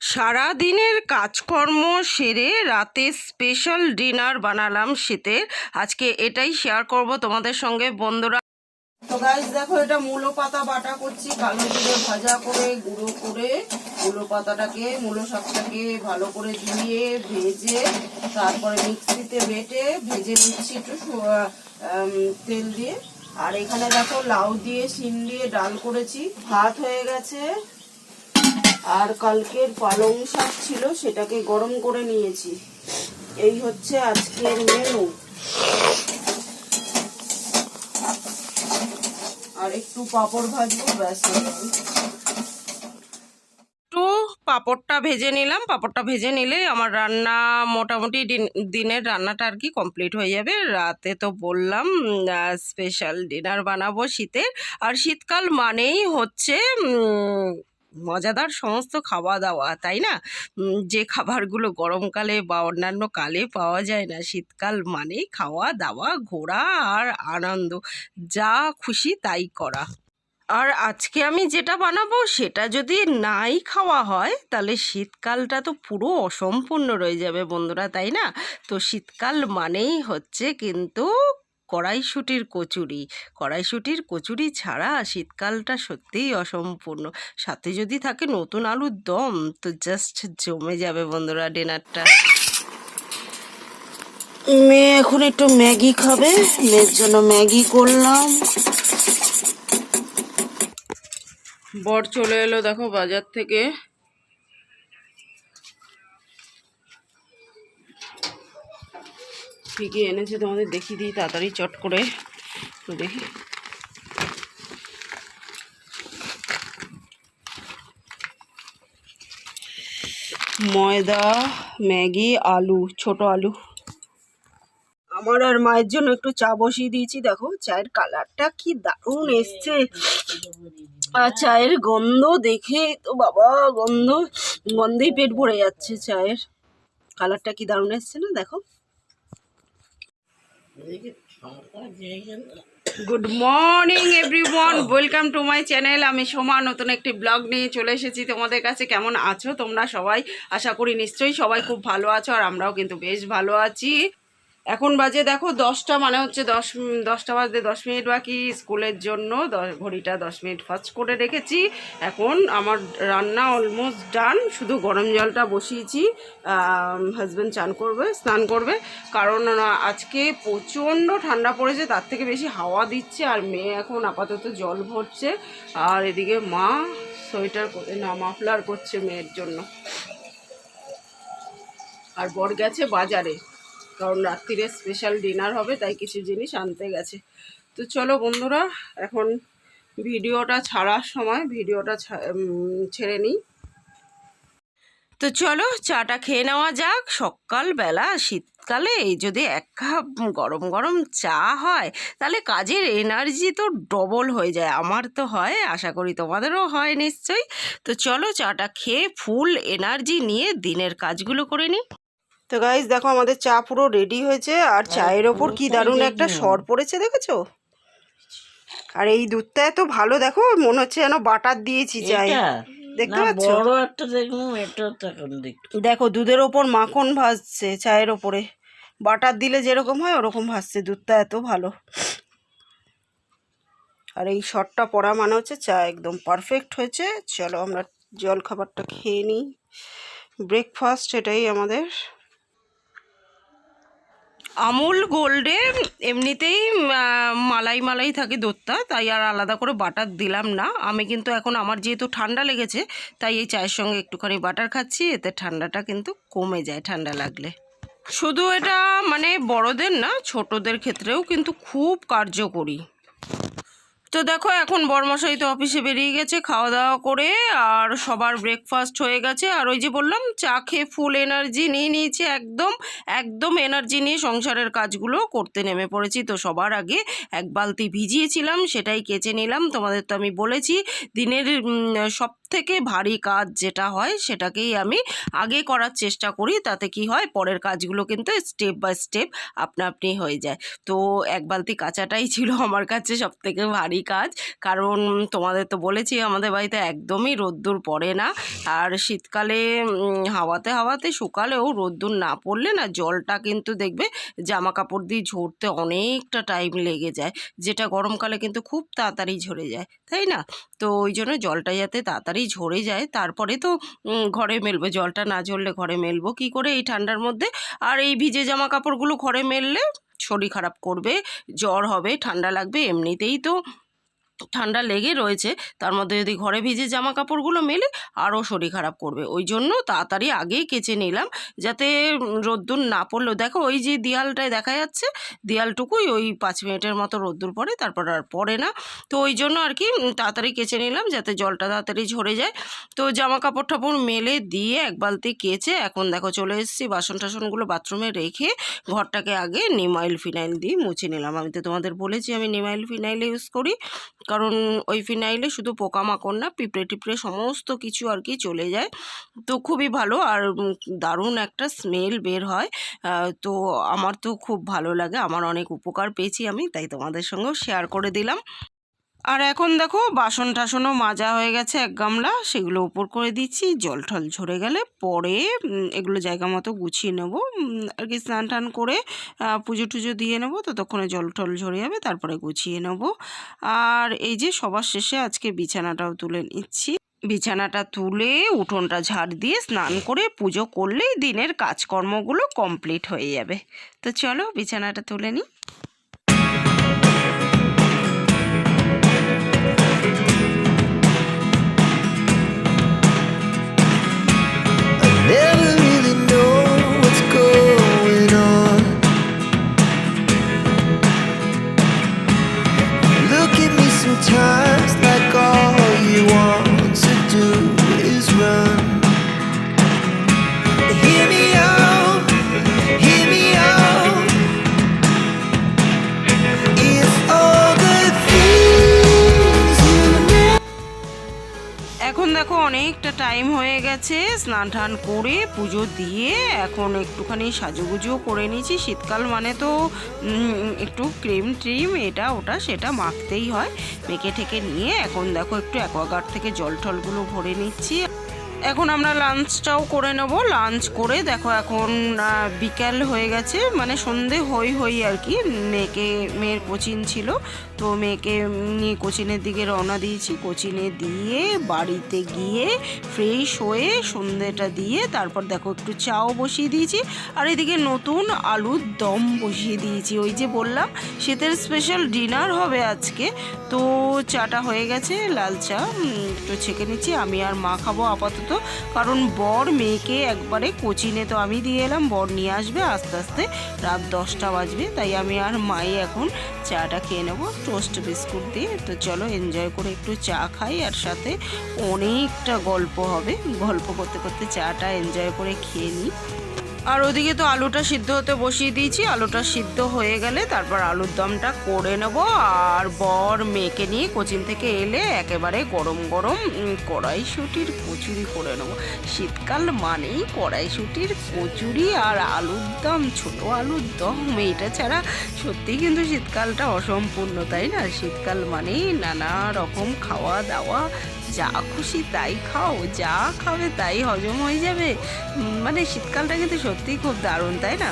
সারা দিনের কাজকর্ম সেরে রাতে স্পেশাল ডিনার বানালাম শীতের আজকে এটাই শেয়ার করব তোমাদের সঙ্গে, বন্ধুরা। তো গাইস দেখো, এটা মূলো পাতা বাটা করছি, কালো জিরে ভাজা করে, গুঁড়ো করে। মূলো পাতাটাকে, মূলো শাকটাকে ভালো করে ধুয়ে, ভেজে, তারপরে মিক্সিতে বেটে ভেজে নিচ্ছি একটু তেল দিয়ে। আর এখানে দেখো, লাউ দিয়ে, শিম দিয়ে ডাল করেছি। ভাত হয়ে গেছে। আর কালকের পালং শাক ছিল, সেটাকে গরম করে নিয়েছি। এই হচ্ছে আজকের মেনু আর একটু পাঁপড় ভাজবো, ব্যাস। একটু পাঁপড়টা ভেজে নিলাম। পাঁপড়টা ভেজে নিলে আমার রান্না মোটামুটি দিন- দিনের রান্নাটা আর কি কমপ্লিট হয়ে যাবে। রাতে তো বললাম স্পেশাল ডিনার বানাবো শীতের আর শীতকাল মানেই হচ্ছে মজাদার সমস্ত খাওয়া দাওয়া তাই না? যে খাবারগুলো গরমকালে বা অন্যান্য কালে পাওয়া যায় না, শীতকাল মানেই খাওয়া দাওয়া ঘোরা আর আনন্দ। যা খুশি তাই করা। আর আজকে আমি যেটা বানাবো, সেটা যদি নাই খাওয়া হয়, তাহলে শীতকালটা তো পুরো অসম্পূর্ণ রয়ে যাবে বন্ধুরা, তাই না? তো শীতকাল মানেই হচ্ছে কিন্তু কড়াইশুটির কচুরি। কড়াইশুটির কচুরি ছাড়া শীতকালটা সত্যিই অসম্পূর্ণ। সাথে যদি থাকে নতুন আলুর দম, তো জাস্ট জমে যাবে বন্ধুরা ডিনারটা। মেয়ে এখন একটু ম্যাগি খাবে। মেয়ের জন্য ম্যাগি করলাম। বর চলে এলো দেখো বাজার থেকে। কি এনেছে তোমাদের দেখিয়ে দিই তাড়াতাড়ি, চট করে। তো দেখি। ময়দা, ম্যাগি, আলু, ছোট আলু। আমার আর মায়ের জন্য একটু চা বসিয়ে দিয়েছি, দেখো, চায়ের কালারটা কি দারুণ এসছে। আর চায়ের গন্ধ দেখে তো বাবা, গন্ধ, গন্ধেই পেট ভরে যাচ্ছে চায়ের। কালারটা কি দারুণ এসছে না, দেখো। Good morning everyone welcome to my channel আমি সোমা, নতুন একটি ব্লগ নিয়ে চলে এসেছি তোমাদের কাছে। কেমন আছো তোমরা সবাই? আশা করি নিশ্চয়ই সবাই খুব ভালো আছো, আর আমরাও কিন্তু বেশ ভালো আছি। এখন বাজে দেখো দশটা মানে হচ্ছে দশ, দশটা বাজতে দশ মিনিট বাকি। স্কুলের জন্য ঘড়িটা দশ মিনিট ফাস্ট করে রেখেছি। এখন আমার রান্না অলমোস্ট ডান শুধু গরম জলটা বসিয়েছি। হাজব্যান্ড চান করবে, স্নান করবে। কারণ আজকে প্রচণ্ড ঠান্ডা পড়েছে, তার থেকে বেশি হাওয়া দিচ্ছে, আর মেয়ে এখন আপাতত জল ভরছে। আর এদিকে মা সোয়েটার না, মাফলার করছে মেয়ের জন্য। আর বর গেছে বাজারে। কারণ রাত্রিরে স্পেশাল ডিনার হবে, তাই কিছু জিনিস আনতে গেছে। তো চলো বন্ধুরা, এখন ভিডিওটা ছাড়ার সময়, ভিডিওটা ছেড়ে নিই। তো চলো, চাটা খেয়ে নেওয়া যাক। সকালবেলা, শীতকালে যদি এক কাপ গরম গরম চা হয়, তাহলে কাজের এনার্জি তো ডবল হয়ে যায়। আমার তো হয়, আশা করি তোমাদেরও হয় নিশ্চয়ই। তো চলো, চাটা খেয়ে ফুল এনার্জি নিয়ে দিনের কাজগুলো করে নিই। তো গাইজ দেখো আমাদের চা পুরো রেডি হয়েছে আর চায়ের ওপর কি দারুণ একটা সর পড়েছে দেখেছ? আর এই দুধটা এত ভালো দেখো মনে হচ্ছে যেন বাটার দিয়েছি চায়ে দেখতে পাচ্ছ? বড় একটা দেখুন এটা দেখো দুধের ওপর মাখন ভাসছে চায়ের ওপরে। বাটার দিলে যেরকম হয় ওরকম ভাসছে দুধটা এত ভালো। আর এই শটটা পড়া মানে হচ্ছে চা একদম পারফেক্ট হয়েছে। চলো আমরা জল খাবারটা খেয়ে নিই। ব্রেকফাস্ট এটাই আমাদের। আমুল গোল্ডে এমনিতেই মালাই মালাই থাকে দোত্তা, তাই আর আলাদা করে বাটার দিলাম না। আমি কিন্তু এখন আমার যেহেতু ঠান্ডা লেগেছে, তাই এই চায়ের সঙ্গে একটুখানি বাটার খাচ্ছি, এতে ঠান্ডাটা কিন্তু কমে যায়, ঠান্ডা লাগলে। শুধু এটা মানে বড়দের না, ছোটদের ক্ষেত্রেও কিন্তু খুব কার্যকরী। তো দেখো, এখন বরমশাই তো অফিসে বেরিয়ে গেছে খাওয়া দাওয়া করে, আর সবার ব্রেকফাস্ট হয়ে গেছে। আর ওই যে বললাম, চা খেয়ে ফুল এনার্জি নিয়ে নিয়েছি, একদম একদম এনার্জি নিয়ে সংসারের কাজগুলো করতে নেমে পড়েছি। তো সবার আগে এক বালতি ভিজিয়েছিলাম, সেটাই কেচে নিলাম। তোমাদের তো আমি বলেছি, দিনের সব থেকে ভারী কাজ যেটা হয় সেটাকেই আমি আগে করার চেষ্টা করি। তাতে কি হয়, পরের কাজগুলো কিন্তু স্টেপ বাই স্টেপ আপনা আপনি হয়ে যায়। তো এক বালতি কাঁচাটাই ছিল আমার কাছে সব থেকে ভারী কাজ। কারণ তোমাদের তো বলেছি, আমাদের বাড়িতে একদমই রোদ্দুর পড়ে না। আর শীতকালে হাওয়াতে হাওয়াতে শুকালেও রোদ্দুর না পড়লে না জলটা কিন্তু দেখবে জামা কাপড় দিয়ে ঝরতে অনেকটা টাইম লেগে যায়। যেটা গরমকালে কিন্তু খুব তাড়াতাড়ি ঝরে যায়, তাই না? তো ওই জন্য জলটা যাতে তাড়াতাড়ি ঝরে যায়, তারপরে তো ঘরে মেলবে, জলটা না ঝরলে ঘরে মেলবো। কি করে এই ঠান্ডার মধ্যে? আর এই ভিজে জামা কাপড়গুলো ঘরে মেললে শরীর খারাপ করবে, জ্বর হবে, ঠান্ডা লাগবে, এমনিতেই তো ঠান্ডা লেগে রয়েছে। তার মধ্যে যদি ঘরে ভিজে জামা কাপড়গুলো মেলে আরও শরীর খারাপ করবে। ওই জন্য তাড়াতাড়ি আগেই কেচে নিলাম যাতে রোদ্দুর না পড়লেও দেখো ওই যে দেয়ালটায় দেখা যাচ্ছে, দেয়ালটুকুই ওই পাঁচ মিনিটের মতো রোদ্দুর পড়ে, তারপর আর পড়ে না। তো ওই জন্য আর কি তাড়াতাড়ি কেচে নিলাম যাতে জলটা তাড়াতাড়ি ঝরে যায়। তো জামা কাপড় টাপড় মেলে দিয়ে এক বালতি কেচে এখন দেখো চলে এসেছি বাসন টাসনগুলো বাথরুমে রেখে ঘরটাকে আগে নিমাইল ফিনাইল দিয়ে মুছে নিলাম। আমি তো তোমাদের বলেছি আমি নিমাইল ফিনাইল ইউজ করি। কারণ ওই ফিনাইলে শুধু পোকামাকড় না, পিঁপড়ে টিপড়ে সমস্ত কিছু আর কি চলে যায়। তো খুবই ভালো আর দারুণ একটা স্মেল বের হয়। তো আমার তো খুব ভালো লাগে, আমার অনেক উপকার পেয়েছি আমি, তাই তোমাদের সঙ্গেও শেয়ার করে দিলাম। আর এখন দেখো বাসন টাসনও মাজা হয়ে গেছে এক গামলা, সেগুলো ওপর করে দিচ্ছি। জল টল ঝরে গেলে পরে এগুলো জায়গা মতো গুছিয়ে নেব। আর কি স্নান টান করে পুজো টুজো দিয়ে নেব, ততক্ষণে জল টল ঝরে যাবে, তারপরে গুছিয়ে নেব। আর এই যে সবার শেষে আজকে বিছানাটাও তুলে নিচ্ছি। বিছানাটা তুলে উঠোনটা ঝাড় দিয়ে স্নান করে পুজো করলেই দিনের কাজকর্মগুলো কমপ্লিট হয়ে যাবে। তো চলো বিছানাটা তুলে নিই। টাইম হয়ে গেছে, স্নান টান করে পুজো দিয়ে এখন একটুখানি সাজুগুজু করে নিয়েছি। শীতকাল মানে তো একটু ক্রিম ট্রিম এটা ওটা সেটা মাখতেই হয়। মেখে ঠেকে নিয়ে এখন দেখো একটু অ্যাকোয়াগার্ড থেকে জল টলগুলো ভরে নিচ্ছি। এখন আমরা লাঞ্চটাও করে নেব। লাঞ্চ করে দেখো এখন বিকেল হয়ে গেছে। মানে সন্ধে হই হই আর কি। মেয়েকে, মেয়ের কোচিং ছিল। তো মেয়েকে নিয়ে কোচিনের দিকে রওনা দিয়েছি। কোচিনে দিয়ে বাড়িতে গিয়ে ফ্রেশ হয়ে সন্ধেটা দিয়ে তারপর দেখো একটু চাও বসিয়ে দিয়েছি। আর এদিকে নতুন আলুর দম বসিয়ে দিয়েছি। ওই যে বললাম, শীতের স্পেশাল ডিনার হবে আজকে। তো চাটা হয়ে গেছে, লাল চা। একটু ছেঁকে নিচ্ছি। আমি আর মা খাব আপাতত। কারণ বর মেয়েকে একবারে কোচিনে তো আমি দিয়ে এলাম, বর নিয়ে আসবে আস্তে আস্তে। রাত দশটা বাজবে, তাই আমি আর মায়ে এখন চাটা খেয়ে নেব টোস্ট বিস্কুট দিয়ে। তো চলো এনজয় করে একটু চা খাই, আর সাথে অনেকটা গল্প হবে। গল্প করতে করতে চাটা এনজয় করে খেয়ে নিই। আর ওদিকে তো আলুটা সিদ্ধ হতে বসিয়ে দিয়েছি। আলুটা সিদ্ধ হয়ে গেলে তারপর আলুর দমটা করে নেব। আর বর মেয়েকে নিয়ে কোচিন থেকে এলে একেবারে গরম গরম কড়াইশুঁটির কচুরি করে নেব। শীতকাল মানেই কড়াইশুঁটির কচুরি আর আলুর দম, ছোটো আলুর দম। এটা ছাড়া সত্যি কিন্তু শীতকালটা অসম্পূর্ণ, তাই না? শীতকাল মানেই নানা রকম খাওয়া দাওয়া। যা খুশি তাই খাও, যা খাবে তাই হজম হয়ে যাবে। মানে শীতকালটা কিন্তু সত্যিই খুব দারুণ, তাই না?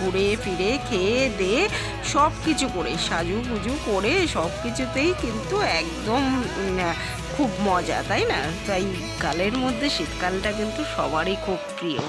ঘুরে ফিরে, খেয়ে দে, সব কিছু করে, সাজু গুজু করে সব কিছুতেই কিন্তু একদম খুব মজা, তাই না? তাই কালের মধ্যে শীতকালটা কিন্তু সবারই খুব প্রিয়।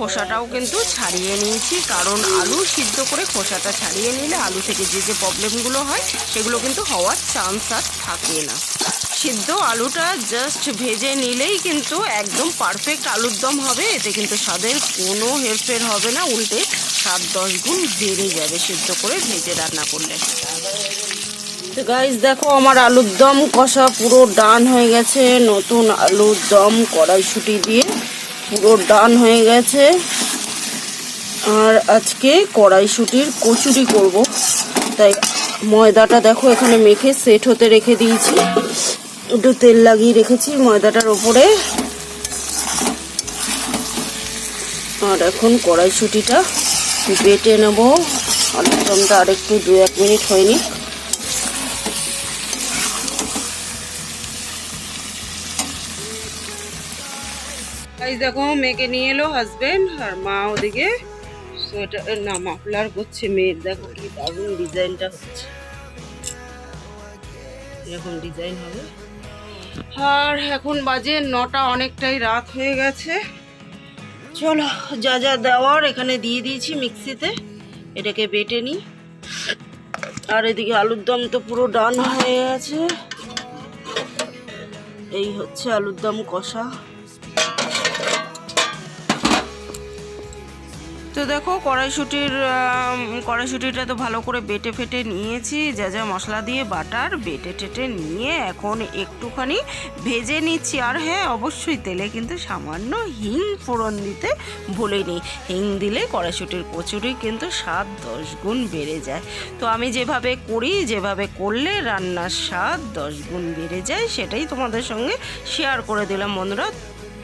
খোসাটাও কিন্তু ছাড়িয়ে নিয়েছি, কারণ আলু সিদ্ধ করে খোসাটা ছাড়িয়ে নিলে আলু থেকে যে যে প্রবলেমগুলো হয়, সেগুলো কিন্তু হওয়ার চান্স আর থাকে না। সিদ্ধ আলুটা জাস্ট ভেজে নিলেই কিন্তু একদম পারফেক্ট আলুর দম হবে, এতে কিন্তু স্বাদের কোনো হেরফের হবে না, উল্টে সাত দশ গুণ বেড়ে যাবে সিদ্ধ করে ভেজে রান্না করলে। তো গাইজ দেখো আমার আলুর দম কষা পুরো ডান হয়ে গেছে, নতুন আলুর দম কড়াইশুটি দিয়ে। পুরো ডান হয়ে গেছে। আর আজকে কড়াইশুটির কচুরি করব। তাই ময়দাটা দেখো, এখানে মেখে সেট হতে রেখে দিয়েছি। একটু তেল লাগিয়ে রেখেছি ময়দাটার ওপরে। আর এখন কড়াইশুটিটা বেটে নেব। দমটা আরেকটু দু এক মিনিট হয়নি। গাইজ দেখো, মেয়েকে নিয়ে এলো হাজবেন্ড আর মা ওদিকে। সোয়েটার না, মাফলার করছে মেয়ের। দেখো কি দারুণ ডিজাইনটা হচ্ছে। এরকম ডিজাইন হবে। আর এখন বাজে নটা, অনেকটাই রাত হয়ে গেছে। চলো, যা যা দেওয়ার এখানে দিয়ে দিয়েছি মিক্সিতে। এটাকে বেটে নিই। আর এদিকে আলুর দম তো পুরো ডান হয়ে গেছে। এই হচ্ছে আলুর দম কষা। তো দেখো কড়াইশুটির কড়াইশুটিটা তো ভালো করে বেটে ফেটে নিয়েছি। যা যা মশলা দিয়ে বাটার বেটে টেটে নিয়ে এখন একটুখানি ভেজে নিচ্ছি। আর হ্যাঁ অবশ্যই তেলে কিন্তু সামান্য হিং ফোড়ন দিতে ভুলিনি হিং দিলে কড়াইশুটির কচুরি কিন্তু স্বাদ দশ গুণ বেড়ে যায়। তো আমি যেভাবে করি, যেভাবে করলে রান্নার স্বাদ দশ গুণ বেড়ে যায়, সেটাই তোমাদের সঙ্গে শেয়ার করে দিলাম বন্ধুরা।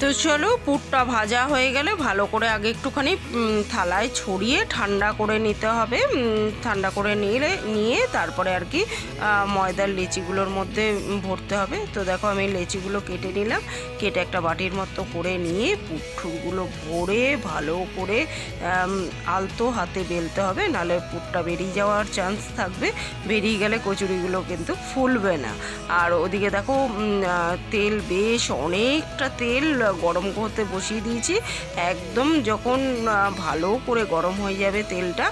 তো চলো, পুরটা ভাজা হয়ে গেলে ভালো করে আগে একটুখানি থালায় ছড়িয়ে ঠান্ডা করে নিতে হবে। ঠান্ডা করে নিলে, নিয়ে তারপরে আর কি ময়দার লেচিগুলোর মধ্যে ভরতে হবে। তো দেখো আমি লেচিগুলো কেটে নিলাম। কেটে একটা বাটির মতো করে নিয়ে পুট্টুগুলো ভরে ভালো করে আলতো হাতে বেলতে হবে। নাহলে পুটটা বেরিয়ে যাওয়ার চান্স থাকবে। বেরিয়ে গেলে কচুরিগুলো কিন্তু ফুলবে না। আর ওদিকে দেখো তেল বেশ অনেকটা তেল গরম করতে বসিয়ে দিয়েছি। একদম যখন ভালো করে গরম হয়ে যাবে তেলটা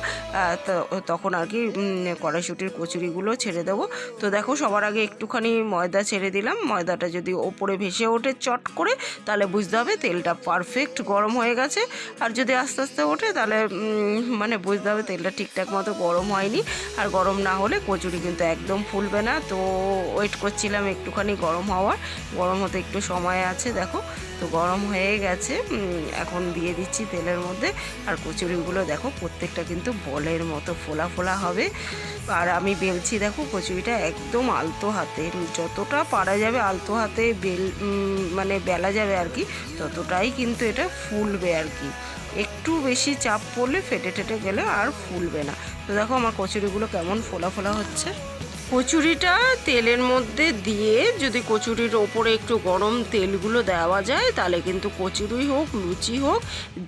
তখন আর কি কড়াইশুটির কচুরিগুলো ছেড়ে দেবো। তো দেখো, সবার আগে একটুখানি ময়দা ছেড়ে দিলাম। ময়দাটা যদি ওপরে ভেসে ওঠে চট করে, তাহলে বুঝতে হবে তেলটা পারফেক্ট গরম হয়ে গেছে। আর যদি আস্তে আস্তে ওঠে, তাহলে মানে বুঝতে হবে তেলটা ঠিকঠাক মতো গরম হয়নি। আর গরম না হলে কচুরি কিন্তু একদম ফুলবে না। তো ওয়েট করছিলাম একটুখানি গরম হওয়ার। গরম হতে একটু সময় আছে, দেখো। গরম হয়ে গেছে এখন দিয়ে দিচ্ছি তেলের মধ্যে। আর কচুরিগুলো দেখো, প্রত্যেকটা কিন্তু বলের মতো ফোলা ফোলা হবে। আর আমি বেলছি, দেখো, কচুরিটা একদম আলতো হাতে। যতটা পারা যাবে আলতো হাতে বেল মানে বেলা যাবে আর কি, ততটাই কিন্তু এটা ফুলবে আর কি। একটু বেশি চাপ পড়লে ফেটে টেটে গেলে আর ফুলবে না। তো দেখো, আমার কচুরিগুলো কেমন ফোলা ফোলা হচ্ছে। কচুরিটা তেলের মধ্যে দিয়ে যদি কচুরির ওপরে একটু গরম তেলগুলো দেওয়া যায়, তাহলে কিন্তু কচুরি হোক, লুচি হোক,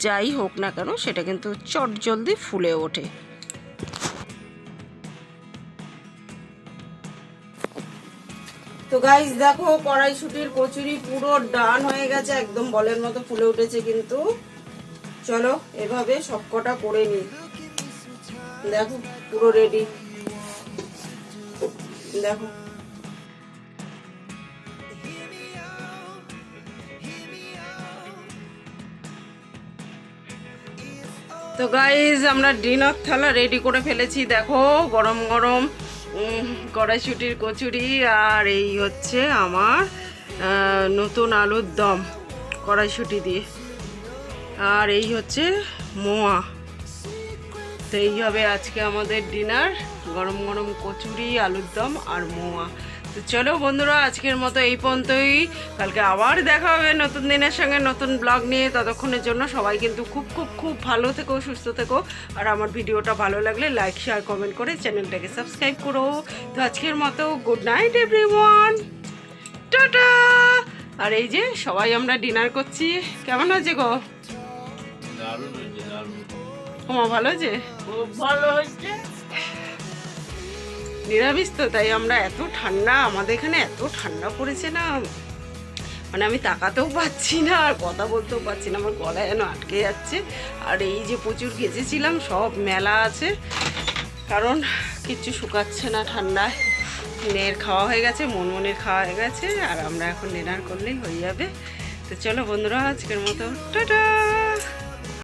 যাই হোক না কেন, সেটা কিন্তু চট জলদি ফুলে ওঠে। তো গাইস দেখো, কড়াইশুটির কচুরি পুরো ডান হয়ে গেছে, একদম বলের মতো ফুলে উঠেছে কিন্তু। চলো, এভাবে সবকটা করে নি দেখো, পুরো রেডি দেখো। তো গাইজ আমরা ডিনার থালা রেডি করে ফেলেছি। দেখো, গরম গরম কড়াইশুটির কচুরি আর এই হচ্ছে আমার নতুন আলুর দম কড়াইশুটি দিয়ে। আর এই হচ্ছে মোয়া। তো এই হবে আজকে আমাদের ডিনার। গরম গরম কচুরি, আলুর দম আর মোয়া। তো চলো বন্ধুরা, আজকের মতো এই পর্যন্তই। কালকে আবার দেখা হবে নতুন দিনের সঙ্গে নতুন ব্লগ নিয়ে। ততক্ষণের জন্য সবাই কিন্তু খুব খুব খুব ভালো থেকো, সুস্থ থেকো। আর আমার ভিডিওটা ভালো লাগলে লাইক শেয়ার কমেন্ট করে চ্যানেলটাকে সাবস্ক্রাইব করো। তো আজকের মতো গুড নাইট এভরিওয়ান টাটা! আর এই যে সবাই আমরা ডিনার করছি। কেমন আছে গো? তোমার ভালো খুব ভালো হয়েছে। নিরামিষ তো তাই আমরা এত ঠান্ডা আমাদের এখানে এত ঠান্ডা পড়েছে না। মানে আমি তাকাতেও পাচ্ছি না আর কথা বলতেও পারছি না আমার গলা যেন আটকে যাচ্ছে। আর এই যে প্রচুর গেঁজেছিলাম সব মেলা আছে। কারণ কিচ্ছু শুকাচ্ছে না ঠান্ডায়। নের খাওয়া হয়ে গেছে মনমনের খাওয়া হয়ে গেছে আর আমরা এখন ডিনার করলেই হয়ে যাবে। তো চলো বন্ধুরা আজকের মতো টাটা!